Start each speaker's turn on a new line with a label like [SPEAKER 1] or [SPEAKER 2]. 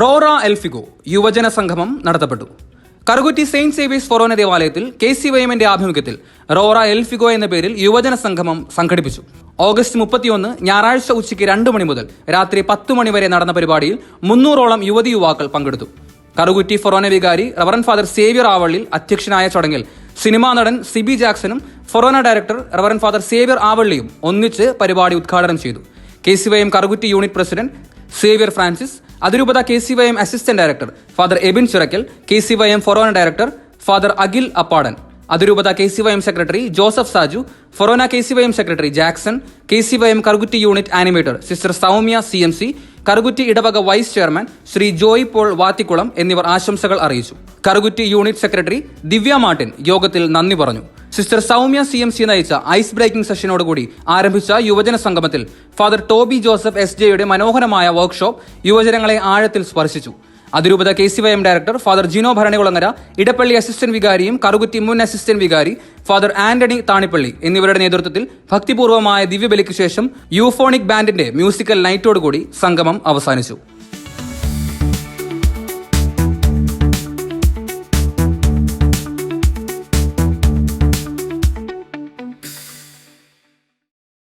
[SPEAKER 1] റോറ എൽഫിഗോ യുവജന സംഗമം നടത്തപ്പെട്ടു. കറുകുറ്റി സെയിന്റ് സേവിയസ് ഫൊറോന ദേവാലയത്തിൽ കെ സി വൈമന്റെ ആഭിമുഖ്യത്തിൽ റോറ എൽഫിഗോ എന്ന പേരിൽ യുവജന സംഗമം സംഘടിപ്പിച്ചു. ഓഗസ്റ്റ് മുപ്പത്തിയൊന്ന് ഞായറാഴ്ച ഉച്ചയ്ക്ക് രണ്ട് മണി മുതൽ രാത്രി പത്ത് മണി വരെ നടന്ന പരിപാടിയിൽ മുന്നൂറോളം യുവതി യുവാക്കൾ പങ്കെടുത്തു. കറുകുറ്റി ഫൊറോന വികാരി റവറൻ ഫാദർ സേവ്യർ ആവള്ളിൽ അധ്യക്ഷനായ ചടങ്ങിൽ സിനിമാ നടൻ സിബി ജാക്സണും ഫൊറോന ഡയറക്ടർ റവറൻ ഫാദർ സേവ്യർ ആവള്ളിയും ഒന്നിച്ച് പരിപാടി ഉദ്ഘാടനം ചെയ്തു. K C Y M Karukutty unit president Xavier Francis അതിരൂപത K C Y M assistant director father Ebin Churakkal K C Y M ഫൊറോന ഡയറക്ടർ ഫാദർ അഖിൽ അപ്പാടൻ. അതിരൂപത K C Y M secretary Joseph Saju ഫൊറോന K C Y M secretary Jackson K C Y M Karukutty unit animator sister Soumya C M C Karukutty ഇടവക vice chairman Shri Joy Paul Vathikulam എന്നിവർ ആശംസകൾ അറിയിച്ചു. Karukutty unit secretary Divya Martin യോഗത്തിൽ നന്ദി പറഞ്ഞു. Sister Soumya C M C നയിച്ച ice breaking സെഷനോടുകൂടി ആരംഭിച്ച യുവജന സംഗമത്തിൽ ഫാദർ ടോബി ജോസഫ് എസ് ജെയുടെ മനോഹരമായ വർക്ക്ഷോപ്പ് യുവജനങ്ങളെ ആഴത്തിൽ സ്പർശിച്ചു. അതിരൂപത K C Y M director father Gino Bharanikulangara Edappally assistant വികാരിയും Karukutty മുൻ അസിസ്റ്റന്റ് വികാരി ഫാദർ ആന്റണി താണിപ്പള്ളി എന്നിവരുടെ നേതൃത്വത്തിൽ ഭക്തിപൂർവമായ ദിവ്യബലിക്ക് ശേഷം യൂഫോണിക് ബാൻഡിന്റെ മ്യൂസിക്കൽ നൈറ്റോടുകൂടി സംഗമം അവസാനിച്ചു.